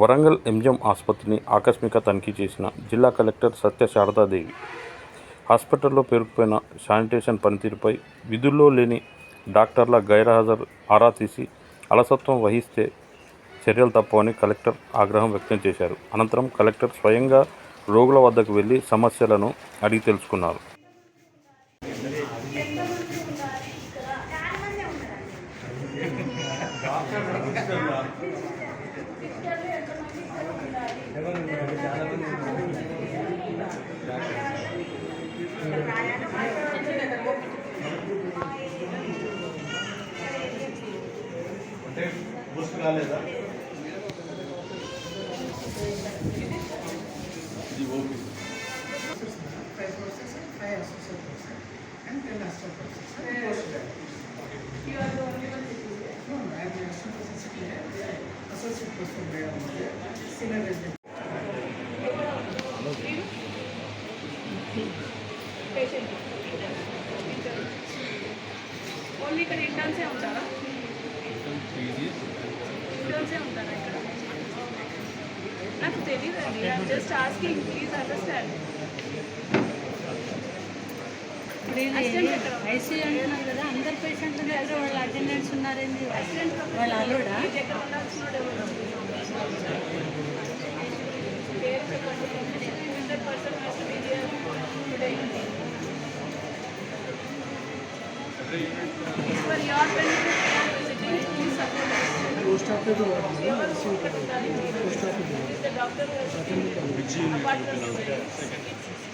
Warangal MGM ఆసుపత్రిని ఆకస్మిక తనిఖీ చేసిన జిల్లా కలెక్టర్ సత్య శారదాదేవి. హాస్పిటల్లో పేరుకుపోయిన శానిటేషన్ పనితీరుపై విధుల్లో లేని డాక్టర్ల గైర్హాజరు ఆరా తీసి అలసత్వం వహిస్తే చర్యలు తప్పవని కలెక్టర్ ఆగ్రహం వ్యక్తం చేశారు. అనంతరం కలెక్టర్ స్వయంగా రోగుల వద్దకు వెళ్ళి సమస్యలను అడిగి తెలుసుకున్నారు. అంటే one who is there. No, no, I am the assistant professor here, associate professor Madam is there, senior resident. Patient only ఇక్కడ ఇంటర్న్సే ఉంటారా ఉంటారా నాకు తెలియదండి just asking please understand I see అంటున్నారు కదా. అందరు పేషెంట్ల దగ్గర వాళ్ళ అటెండెన్స్ ఉన్నారేంది వాళ్ళ అల్లుడా? For your benefit. Please support us. Been apart from you?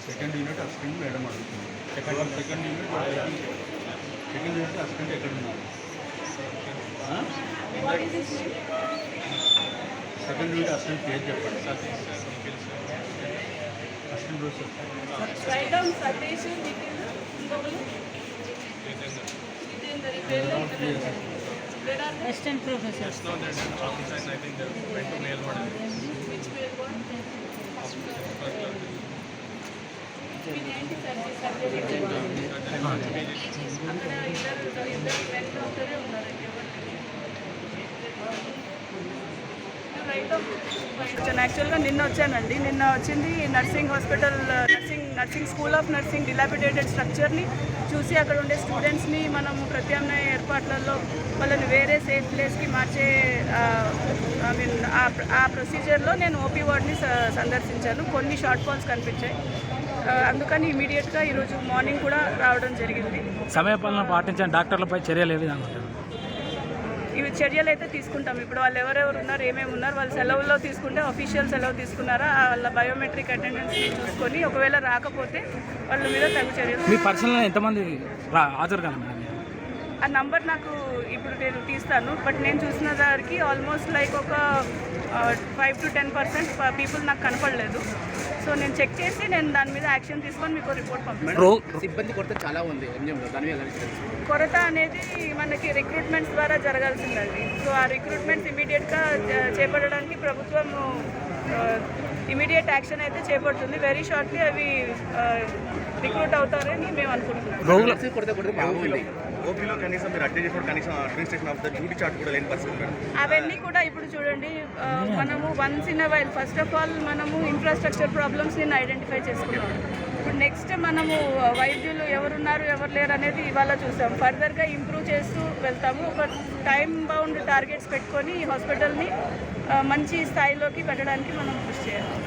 Second unit assistant madam అడుగుతుంది. Second second unit second unit assistant ఎక్కడ ఉన్నారు? సెకండ్ యూనిట్ అసిస్టెంట్ పేరు చెప్పండి. Assistant professor Write down Satish, they? Professor ఏంటి అక్కడ ఇద్దరు ఇద్దరు మెన్ డాక్టరే ఉన్నారు వచ్చాను యాక్చువల్గా నిన్న వచ్చానండి నిన్న వచ్చింది nursing hospital nursing nursing school of nursing dilapidated స్ట్రక్చర్ని చూసి అక్కడ ఉండే స్టూడెంట్స్ని మనం ప్రత్యామ్నాయ ఏర్పాట్లలో వాళ్ళని వేరే సేఫ్ ప్లేస్కి మార్చే ఐ మీన్ ఆ ప్రొసీజర్లో నేను ఓపీ వార్డ్ని స- సందర్శించాను. కొన్ని షార్ట్ ఫాల్స్ కనిపించాయి. అందుకని ఇమీడియట్గా ఈరోజు మార్నింగ్ కూడా రావడం జరిగింది. సమయపాలన పాటించిన డాక్టర్లపై చర్యలు ఏ విధంగా ఇవి చర్యలు అయితే తీసుకుంటాం. ఇప్పుడు వాళ్ళు ఎవరెవరు ఉన్నారు ఏమేమి ఉన్నారు వాళ్ళు సెలవుల్లో తీసుకుంటే అఫీషియల్ సెలవు తీసుకున్నారా వాళ్ళ బయోమెట్రిక్ అటెండెన్స్ చూసుకొని ఒకవేళ రాకపోతే వాళ్ళ మీద తగు చర్యలు మీ పర్సనల్ ఎంతమంది రా హాజరు కాదు మేడం? ఆ నంబర్ నాకు ఇప్పుడు నేను తీస్తాను బట్ నేను చూసిన దానికి ఆల్మోస్ట్ లైక్ ఒక five to ten percent people నాకు కనపడలేదు. సో నేను చెక్ చేసి నేను దాని మీద యాక్షన్ తీసుకొని మీకు రిపోర్ట్ పంపిస్తాను. సిబ్బంది కొరత చాలా ఉంది? కొరత అనేది మనకి రిక్రూట్మెంట్స్ ద్వారా జరగాల్సిందండి. సో ఆ రిక్రూట్మెంట్స్ ఇమీడియట్గా చేపట్టడానికి ప్రభుత్వం ఇమీడియట్ యాక్షన్ అయితే చేపడుతుంది. వెరీ షార్ట్లీ అవి రిక్రూట్ అవుతారని మేము అనుకుంటున్నాం. ఓపీలో కనీసం మీరు అటెండ్ చేసినప్పుడు కనీసం administration of the duty chart కూడా లేని పరిస్థితి అవన్నీ కూడా ఇప్పుడు చూడండి మనము once in a while first of all మనము ఇన్ఫ్రాస్ట్రక్చర్ ప్రాబ్లమ్స్ నేను ఐడెంటిఫై చేసుకున్నాం ఇప్పుడు నెక్స్ట్ మనము వైద్యులు ఎవరున్నారు ఎవరు లేరు అనేది ఇవాళ చూసాం. ఫర్దర్గా ఇంప్రూవ్ చేస్తూ వెళ్తాము. ఒక టైం బౌండ్ టార్గెట్స్ పెట్టుకొని ఈ హాస్పిటల్ని మంచి స్థాయిలోకి పెట్టడానికి మనం కృషి చేయాలి.